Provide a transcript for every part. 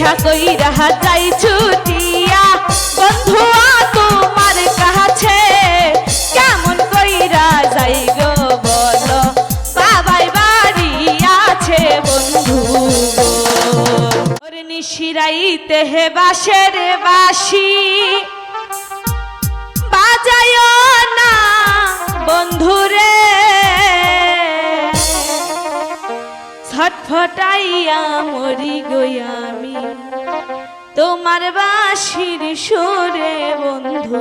ইচ্ছা কইরা যাই ছুটিয়া বন্ধুয়া তোমার কাছে, কেমন কইরা যাই গো বলো? বাবাই বাড়ি আছে বন্ধু নিশিরাইতে হে বাসের বাসি বাজায় না ছটফটাইয়া মরি গয়ামি তোমার বাসির সুরে বন্ধু।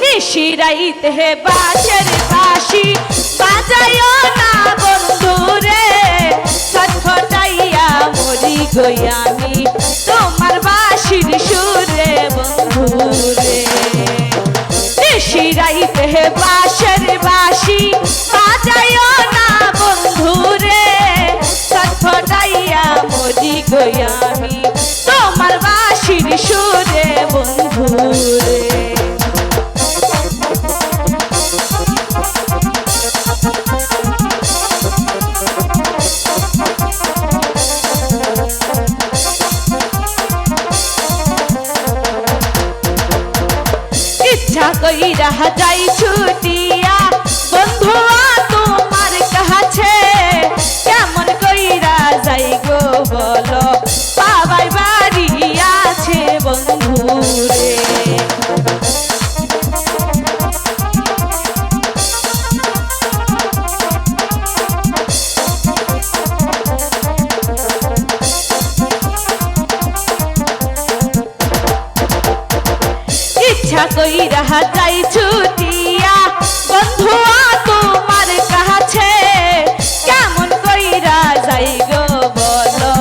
নিশিরাইতে বাসের বাসি বাজায় না বন্ধুরে ছটফটাইয়া মরি গয়ামি তোমার বাসির সুরে বন্ধুরে নিশিরাইতে হে বাসের বাসি বাজাইও না বন্ধুরে ছটফটাইয়া মরি গয়ামি তোমার বাসির সুরে কইরা যাই ছুটিয়া বন্ধুয়া তোমার কাছে কেমন কইরা যাই গো বলো ইচ্ছা কইরা যাই ছুটিয়া বন্ধুয়া তোমার কাছে, কেমন কইরা যাই গো বলো?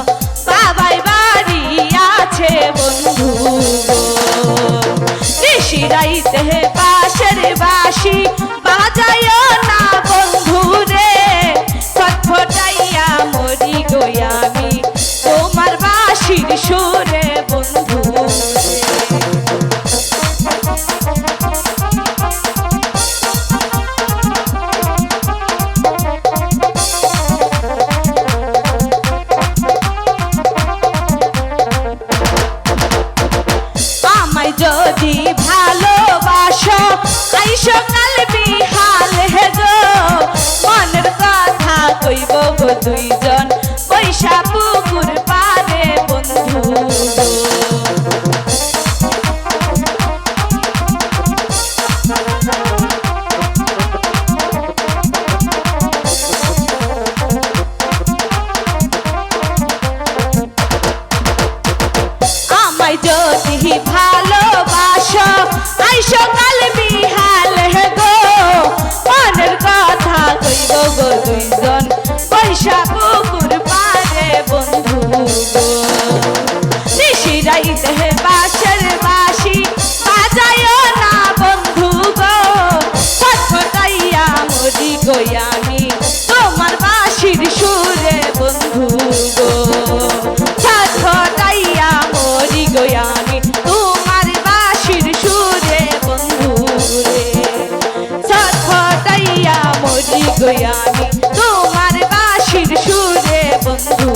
বাবাই বাড়ি আছে বন্ধু ঋষিরাইতে পাশের বাসি যদি ভালোবাসো আই সকাল বিহাল হে মনের কথা কইব দুইজন পয়সা পুকুর পারে বন্ধু। আমায় যদি ভালোবাসো দেহবাসের বাসি বাজায়ও না বন্ধু গো। ফটফটাইয়া মরি গই আমি, তোমার বাসির সুরে বন্ধু গো। ফটফটাইয়া মরি গই আমি, তোমার বাসির সুরে বন্ধু রে। ফটফটাইয়া মরি গই আমি, তোমার বাসির সুরে বন্ধু